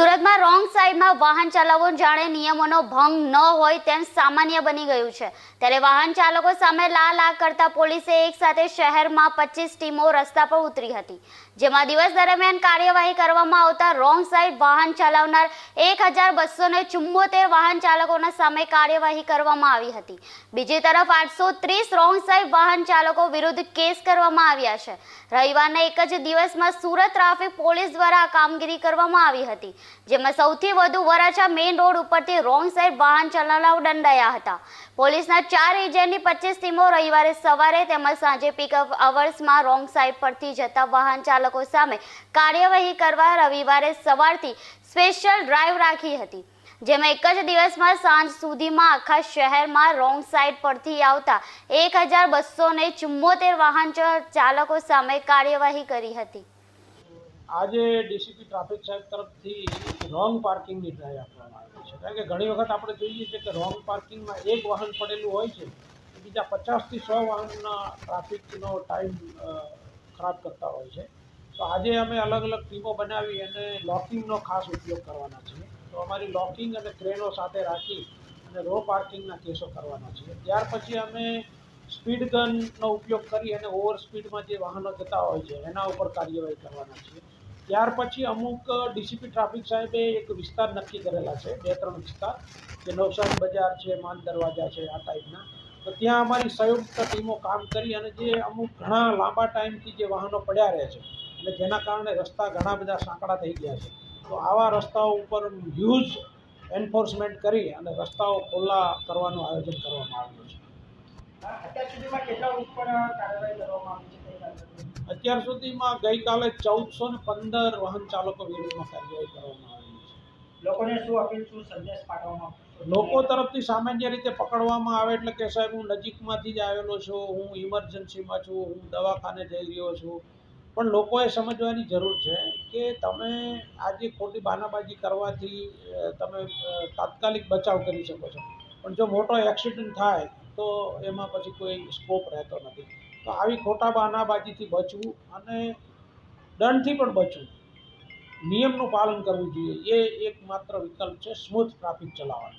સુરતમાં રોંગ સાઈડમાં વાહન ચલાવવું જાણે નિયમોનો ભંગ ન હોય તેમ સામાન્ય બની ગયું છે. ત્યારે વાહન ચાલકો સામે લાલ આગ કરતા પોલીસે એક સાથે શહેરમાં પચીસ ટીમો રસ્તા પર ઉતરી હતી. જેમાં દિવસ દરમિયાન કાર્યવાહી કરવામાં આવતા રોંગ સાઈડ વાહન ચલાવનાર એક હજાર બસો ને ચુમ્મોતેર વાહન ચાલકોના સામે કાર્યવાહી કરવામાં આવી હતી. બીજી તરફ આઠસો ત્રીસ રોંગ સાઈડ વાહન ચાલકો વિરુદ્ધ કેસ કરવામાં આવ્યા છે. રવિવારના એક જ દિવસમાં સુરત ટ્રાફિક પોલીસ દ્વારા આ કામગીરી કરવામાં આવી હતી. જેમાં સૌથી વધુ વરાછા મેઇન રોડ ઉપરથી રોંગ સાઈડ વાહન ચલાવનાર દંડાયા હતા. પોલીસના ચાર એજન્ટની પચીસ ટીમો રવિવારે સવારે તેમજ સાંજે પિકઅપ અવર્સમાં રોંગ સાઈડ પરથી જતા વાહન ચાલકો સામે કાર્યવાહી કરવા રવિવારે સવારથી સ્પેશિયલ ડ્રાઈવ રાખી હતી. જેમાં એક જ દિવસમાં સાંજ સુધીમાં આખા શહેરમાં રોંગ સાઈડ પરથી આવતા એક હજાર બસો ને ચુમ્મોતેર વાહન ચાલકો સામે કાર્યવાહી કરી હતી. આજે ડીસીપી ટ્રાફિક સાહેબ તરફથી રોંગ પાર્કિંગની ડ્રાઈવ આપવામાં આવી છે. કારણ કે ઘણી વખત આપણે જોઈએ છીએ કે રોંગ પાર્કિંગમાં એક વાહન પડેલું હોય છે, બીજા પચાસથી સો વાહનના ટ્રાફિકનો ટાઈમ ખરાબ કરતા હોય છે. તો આજે અમે અલગ અલગ ટીમો બનાવી અને લોકિંગનો ખાસ ઉપયોગ કરવાના છીએ. તો અમારી લોકિંગ અને ક્રેનો સાથે રાખી અને રો પાર્કિંગના કેસો કરવાના છીએ. ત્યાર પછી અમે સ્પીડ ગનનો ઉપયોગ કરી અને ઓવર સ્પીડમાં જે વાહનો જતા હોય છે, એના ઉપર કાર્યવાહી કરવાના છીએ. ત્યાર પછી અમુક ડીસીપી ટ્રાફિક સાહેબે એક વિસ્તાર નક્કી કરેલા છે, બે ત્રણ વિસ્તાર, જે નવસારી બજાર છે માન દરવાજા છે, આ ટાઈપના તો ત્યાં અમારી સંયુક્ત ટીમો કામ કરી અને જે અમુક ઘણા લાંબા ટાઈમથી જે વાહનો પડ્યા રહે છે અને જેના કારણે રસ્તા ઘણા બધા સાંકડા થઈ ગયા છે. તો આવા રસ્તાઓ ઉપર હ્યુજ એન્ફોર્સમેન્ટ કરી અને રસ્તાઓ ખુલ્લા કરવાનું આયોજન કરવામાં આવ્યું છે. અત્યાર સુધીમાં કેટલા ઉપર કાર્યવાહી કરવામાં આવી છે? અત્યાર સુધીમાં ગઈકાલે ચૌદસો ને પંદર વાહન ચાલકો વિરુદ્ધમાં કાર્યવાહી કરવામાં આવી છે. લોકોને શું અપીલ શું સંદેશ પાઠવવામાં લોકો તરફથી સામાન્ય રીતે પકડવામાં આવે એટલે કે સાહેબ હું નજીકમાંથી જ આવેલો છું હું ઇમરજન્સીમાં છું હું દવાખાને જઈ રહ્યો છું. પણ લોકોએ સમજવાની જરૂર છે કે તમે આજે ખોટી બાનાબાજી કરવાથી તમે તાત્કાલિક બચાવ કરી શકો છો. પણ જો મોટો એક્સિડન્ટ થાય તો એમાં પછી કોઈ સ્કોપ રહેતો નથી. તો આવી ખોટા બાનાબાજીથી બચવું અને દંડથી પણ બચવું. નિયમનું પાલન કરવું જોઈએ. એ એકમાત્ર વિકલ્પ છે સ્મૂથ ટ્રાફિક ચલાવવાનો.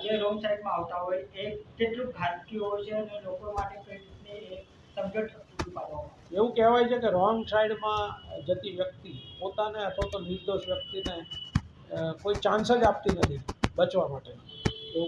જે રોંગ સાઈડમાં આવતા હોય એ કેટલું ઘાતકી હોય છે અને લોકો માટે કઈ રીતની સમજણ? એવું કહેવાય છે કે રોંગ સાઈડમાં જતી વ્યક્તિ પોતાને અથવા તો નિર્દોષ વ્યક્તિને કોઈ ચાન્સ જ આપતી નથી બચવા માટે